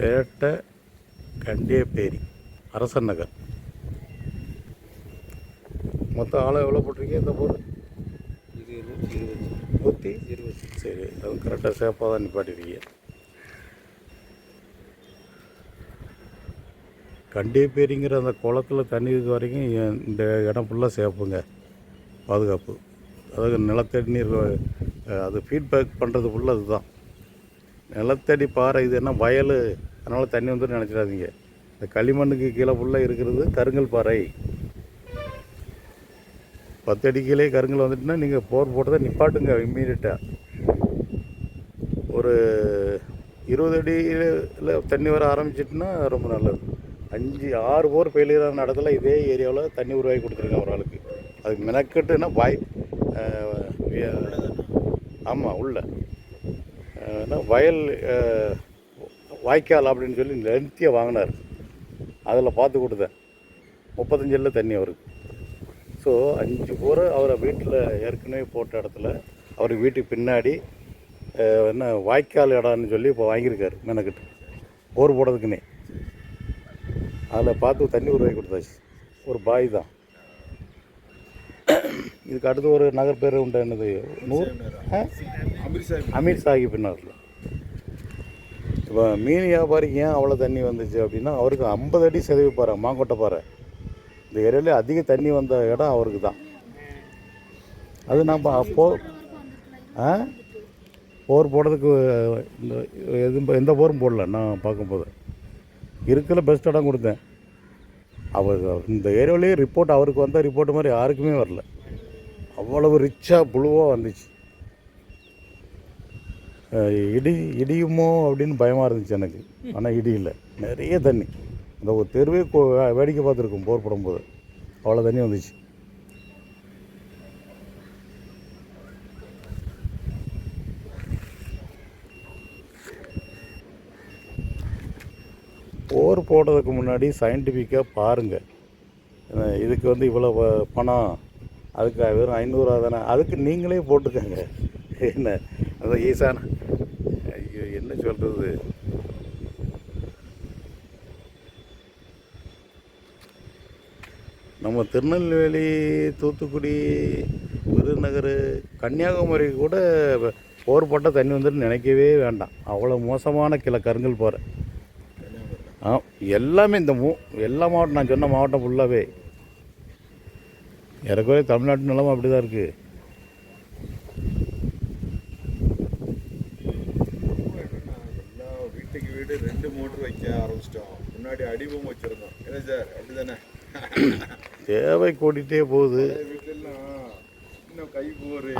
பேட்டை கண்டியப்பேரி அரசன் நகர் மொத்தம் ஆளை எவ்வளோ போட்டிருக்கீங்க இந்த போர் இது நூற்றி இருபது நூற்றி இருபது சரி அது கரெக்டாக சேஃபாக தான் நிப்பாட்டிருக்கீங்க கண்டியப்பேரிங்கிற அந்த குளத்தில் தண்ணி இருக்க வரைக்கும் இந்த இடம் ஃபுல்லாக சேஃபுங்க பாதுகாப்பு அதாவது நிலத்தடி நீர் அது ஃபீட்பேக் பண்ணுறது ஃபுல்லாக அதுதான் நிலத்தடி பாறை இது என்ன வயல் அதனால் தண்ணி வந்துட்டு நினச்சிடாதீங்க. இந்த களிமண்ணுக்கு கீழே ஃபுல்லாக இருக்கிறது கருங்கல் பாறை. பத்து அடி கீழே கருங்கல் வந்துட்டுனா நீங்கள் போர் போட்டதை நிப்பாட்டுங்க இம்மீடியட்டாக ஒரு இருபது அடியில் தண்ணி வர ஆரம்பிச்சிட்டுனா ரொம்ப நல்லது. அஞ்சு ஆறு போர் ஃபெயிலியரான இடத்துல இதே ஏரியாவில் தண்ணி உருவாக்கி கொடுத்துருக்கேன் ஒரு ஆளுக்கு. அதுக்கு மெனக்கட்டுன்னா வாய் ஆமாம் உள்ள. என்ன வயல் வாய்க்கால் அப்படின்னு சொல்லி லென்த்தியாக வாங்கினார். அதில் பார்த்து கொடுத்தேன். முப்பத்தஞ்சில் தண்ணி அவருக்கு. ஸோ அஞ்சு போர் அவரை வீட்டில் ஏற்கனவே போட்ட இடத்துல அவர் வீட்டுக்கு பின்னாடி என்ன வாய்க்கால் இடம்னு சொல்லி இப்போ வாங்கியிருக்காரு மெனக்கிட்டு. போர் போடுறதுக்குன்னே. அதில் பார்த்து தண்ணி உருவாக்கி கொடுத்தாச்சு. ஒரு பாய் தான். இதுக்கு அடுத்து ஒரு நகர் பேர் உண்டு என்னது? நூறு ஆ? அமீர் சாஹிப். நகரில் இப்போ மீன் வியாபாரிக்கு ஏன் அவ்வளோ தண்ணி வந்துச்சு அப்படின்னா அவருக்கு ஐம்பது அடி செதவி பாறை மாங்கொட்டை பாறை. இந்த ஏரியாவில் அதிக தண்ணி வந்த இடம் அவருக்கு தான். அது நம்ம அப்போ ஆ? போர் போடுறதுக்கு இந்த எதுவும் எந்த போரும் போடல நான் பார்க்கும்போது. இருக்கிற பெஸ்ட் இடம் கொடுத்தேன். அவர் இந்த ஏரியாவிலேயே ரிப்போர்ட் அவருக்கு வந்த ரிப்போர்ட் மாதிரி யாருக்குமே வரல. அவ்வளவு ரிச்சாக புழுவாக வந்துச்சு. இடி இடியுமோ அப்படின்னு பயமாக இருந்துச்சு எனக்கு. ஆனால் இடி இல்லை. நிறைய தண்ணி. அந்த ஒரு தெருவே கோ- வேடிக்கை பார்த்துருக்கோம் போர் போடும்போது. அவ்வளோ தண்ணி வந்துச்சு. போர் போடுறதுக்கு முன்னாடி சயின்டிஃபிக்காக பாருங்கள் இதுக்கு வந்து இவ்வளோ பணம். அதுக்கு வெறும் ஐநூறுரூவா தானே. அதுக்கு நீங்களே போட்டுக்கோங்க. என்ன? அதான் ஈசான. ஐயோ என்ன சொல்கிறது நம்ம திருநெல்வேலி தூத்துக்குடி விருதுநகர் கன்னியாகுமரி கூட போர் போட்டால் தண்ணி வந்துட்டு நினைக்கவே வேண்டாம். அவ்வளோ மோசமான கில கருங்கல் போகிற ஆ எல்லாமே இந்த மூ எல்லா மாவட்டம் நான் சொன்ன மாவட்டம் ஃபுல்லாகவே ஏறக்குறைய தமிழ்நாட்டு நிலமும் அப்படி தான் இருக்குது எல்லா வீட்டுக்கு வீடு ரெண்டு மோட்டர் வைக்க ஆரம்பிச்சிட்டோம் முன்னாடி அடிபம் வச்சிருந்தோம் என்ன சார்? அப்படிதானே? தேவை கூட்டிகிட்டே போகுது.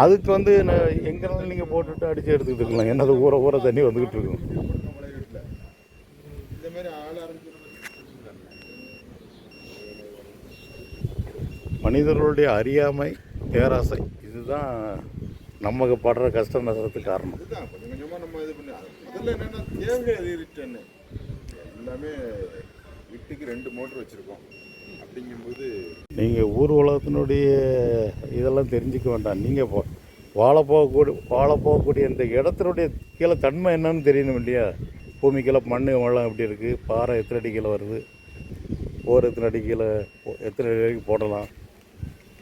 அதுக்கு வந்து எங்கேனாலும் நீங்கள் போட்டுட்டு அடித்து எடுத்துக்கிட்டு இருக்கலாம். என்னது ஊற ஊற தண்ணி வந்துக்கிட்டு இருக்கும். மனிதர்களுடைய அறியாமை பேராசை இதுதான் நமக்கு படுற கஷ்ட நஷ்டத்துக்கு காரணம். அதுதான் கொஞ்சம் கொஞ்சமா நம்ம இது பண்ணி. அது முதல்ல என்னன்னா தேவை அதிகரிட்டேன்னு எல்லாமே வீட்டுக்கு ரெண்டு மோட்டர் வச்சுருக்கோம். அப்படிங்கும்போது நீங்கள் ஊர் உலகத்தினுடைய இதெல்லாம் தெரிஞ்சுக்க வேண்டாம். நீங்கள் போ வாழ போகக்கூடிய வாழ போகக்கூடிய இந்த இடத்தினுடைய கீழே தன்மை என்னன்னு தெரியணும் இல்லையா? பூமி கீழே மண் வளம் எப்படி இருக்குது பாறை எத்தனை அடி கீழே வருது? போர் எத்தனை அடி கீழே போ- எத்தனை அடி வரைக்கும் போடலாம்?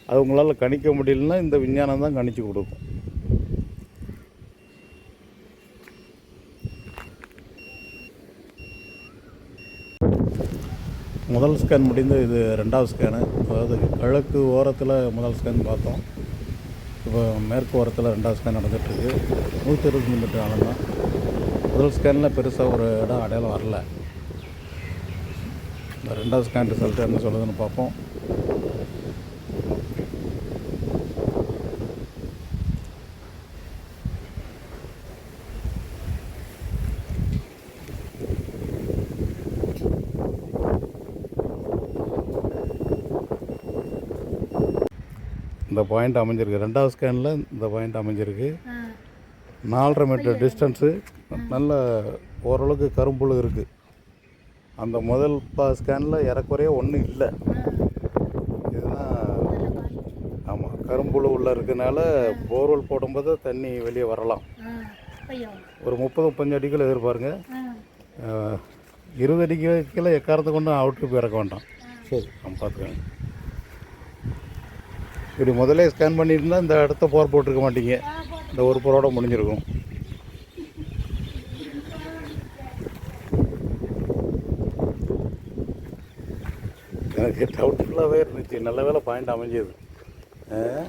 அது உங்களால் கணிக்க முடியலன்னா இந்த விஞ்ஞானம் தான் கணிச்சு கொடுக்கும். முதல் ஸ்கேன் முடிந்து இது ரெண்டாவது ஸ்கேனு அதாவது கிழக்கு ஓரத்தில் முதல் ஸ்கேன் பார்த்தோம். இப்போ மேற்கு ஓரத்தில் ரெண்டாவது ஸ்கேன் நடந்துகிட்ருக்கு நூற்றி இருபத்தஞ்சி மீட்டர் ஆழம் தான் முதல் ஸ்கேனில் பெருசாக ஒரு இடம் அடையாளம் வரல. இந்த ரெண்டாவது ஸ்கேன் ரிசல்ட் என்ன சொல்லுதுன்னு பார்ப்போம். இந்த பாயிண்ட் அமைஞ்சிருக்கு. ரெண்டாவது ஸ்கேனில் இந்த பாயிண்ட் அமைஞ்சிருக்கு. நாலரை மீட்டர் டிஸ்டன்ஸு நல்ல ஓரளவுக்கு கரும்புழு இருக்குது அந்த முதல் பா ஸ்கேனில் ஏறக்குறைய ஒன்றும் இல்லை. இதுதான் ஆமாம் கரும்புழு உள்ள இருக்கனால போர்வெல் போடும்போது தண்ணி வெளியே வரலாம். ஒரு முப்பது முப்பஞ்சு அடிகள் எதிர்பாருங்க. இருபது அடிக்கு கீழே எக்காரத்தை கொண்டு அவுட்ரு போய் இறக்க வேண்டாம். சரி நம்ம பார்த்துக்கோங்க. இப்படி முதல்ல ஸ்கேன் பண்ணியிருந்தால் இந்த இடத்த போர் போட்டிருக்க மாட்டீங்க. இந்த ஒரு போரோட முடிஞ்சிருக்கும். எனக்கு டவுட்ஃபுல்லாகவே இருந்துச்சு. நல்ல வேலை பாயிண்ட் அமைஞ்சது. ஆ?